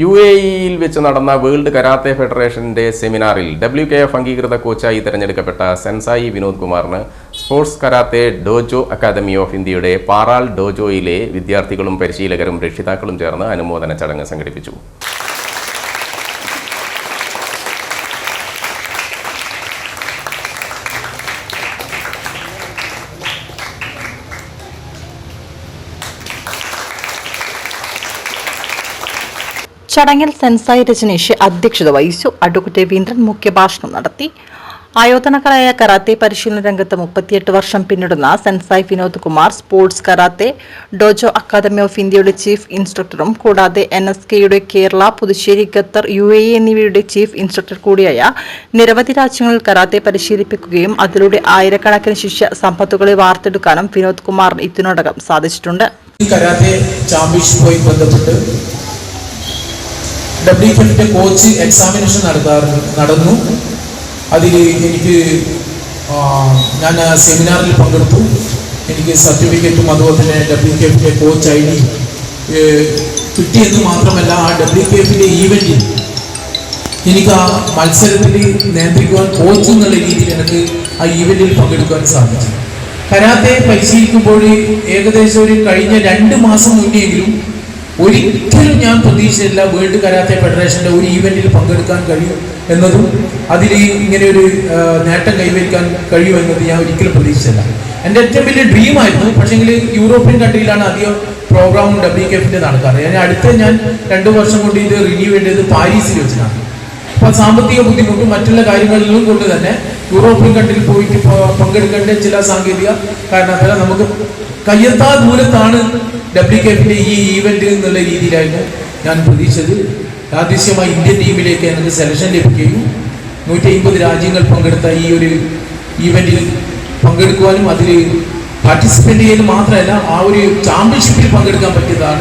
U A ഇയിൽ വെച്ച് നടന്ന വേൾഡ് കരാത്തെ ഫെഡറേഷന്റെ സെമിനാറിൽ ഡബ്ല്യു കെ എഫ് അംഗീകൃത കോച്ചായി തിരഞ്ഞെടുക്കപ്പെട്ട സെൻസായി വിനോദ് കുമാറിന് sports karate dojo academy of ഇന്ത്യയുടെ പാറാൾ ഡോജോയിലെ വിദ്യാർത്ഥികളും പരിശീലകരും രക്ഷിതാക്കളും ചേർന്ന് അനുമോദന ചടങ്ങ് സംഘടിപ്പിച്ചു. ചടങ്ങിൽ സെൻസായി രജനീഷ് അധ്യക്ഷത വഹിച്ചു. അഡ്വക്കേറ്റ് രവീന്ദ്രൻ മുഖ്യഭാഷണം നടത്തി. ആയോധനകളായ കരാത്തെ പരിശീലന രംഗത്ത് മുപ്പത്തിയെട്ട് വർഷം പിന്നിടുന്ന sensei Vinod Kumar sports karate dojo academy of ഇന്ത്യയുടെ ചീഫ് ഇൻസ്ട്രക്ടറും കൂടാതെ എൻ എസ് കെയുടെ Kerala Puducherry Qatar U A എന്നിവയുടെ ചീഫ് ഇൻസ്ട്രക്ടർ കൂടിയായ നിരവധി രാജ്യങ്ങളിൽ കരാത്തെ പരിശീലിപ്പിക്കുകയും അതിലൂടെ ആയിരക്കണക്കിന് ശിഷ്യ സമ്പത്തുകളെ വാർത്തെടുക്കാനും വിനോദ് കുമാറിന് ഇതിനോടകം സാധിച്ചിട്ടുണ്ട്. ഡബ്ല്യു എഫിന്റെ കോച്ച് എക്സാമിനേഷൻ നടത്താറ് നടന്നു. അതിൽ എനിക്ക് ഞാൻ സെമിനാറിൽ പങ്കെടുത്തു. എനിക്ക് സർട്ടിഫിക്കറ്റും അതുപോലെ തന്നെ ഡബ്ല്യു കെ എഫിന്റെ കോച്ച് ഐ ഡി കിട്ടിയെന്ന് മാത്രമല്ല ആ ഡബ്ല്യു കെ എഫിന്റെ ഈവന്റിൽ എനിക്ക് ആ മത്സരത്തിൽ നിയന്ത്രിക്കുവാൻ കോച്ച് എന്നുള്ള രീതിയിൽ എനിക്ക് ആ ഈവന്റിൽ പങ്കെടുക്കുവാൻ സാധിച്ചു. കരാത്തെ പരിശീലിക്കുമ്പോൾ ഏകദേശം ഒരു കഴിഞ്ഞ രണ്ട് മാസം മുന്നെയെങ്കിലും ഒരിക്കലും ഞാൻ പ്രതീക്ഷിച്ചില്ല വേൾഡ് കരാത്തെ ഫെഡറേഷന്റെ ഒരു ഈവന്റിൽ പങ്കെടുക്കാൻ കഴിയും എന്നതും അതിൽ ഇങ്ങനെ ഒരു നേട്ടം കൈവരിക്കാൻ കഴിയുമെന്നത് ഞാൻ ഒരിക്കലും പ്രതീക്ഷിച്ചില്ല എന്റെ ഏറ്റവും വലിയ ഡ്രീം ആയിരുന്നു പക്ഷേങ്കിൽ യൂറോപ്യൻ കൺട്രിയിലാണ് അധികം പ്രോഗ്രാമും ഡബ്ല്യു കെ എഫിന്റെ നടക്കാറ്. ഞാൻ അടുത്ത ഞാൻ രണ്ടു വർഷം കൊണ്ട് ഇത് റിന്യൂ ചെയ്യേണ്ടത് പാരീസിൽ വെച്ചിട്ടാണ് അപ്പോൾ സാമ്പത്തിക ബുദ്ധിമുട്ടും മറ്റുള്ള കാര്യങ്ങളിലും കൊണ്ട് തന്നെ യൂറോപ്യൻ കൺട്രിയിൽ പോയിട്ട് പങ്കെടുക്കേണ്ട ചില സാങ്കേതിക കാരണത്താൽ നമുക്ക് കയ്യെത്താ ദൂരത്താണ് ഡബ്ല്യു കെ എഫിന്റെ ഈ ഈവന്റ് എന്നുള്ള രീതിയിലായിരുന്നു ഞാൻ പ്രതീക്ഷിച്ചത്. യാദൃശ്യമായി ഇന്ത്യൻ ടീമിലേക്ക് എനിക്ക് സെലക്ഷൻ ലഭിക്കുകയും നൂറ്റി അമ്പത് രാജ്യങ്ങൾ പങ്കെടുത്ത ഈ ഒരു ഈവന്റിൽ പങ്കെടുക്കുവാനും അതിൽ പാർട്ടിസിപ്പേറ്റ് ചെയ്യുന്നത് മാത്രമല്ല ആ ഒരു ചാമ്പ്യൻഷിപ്പിൽ പങ്കെടുക്കാൻ പറ്റിയതാണ്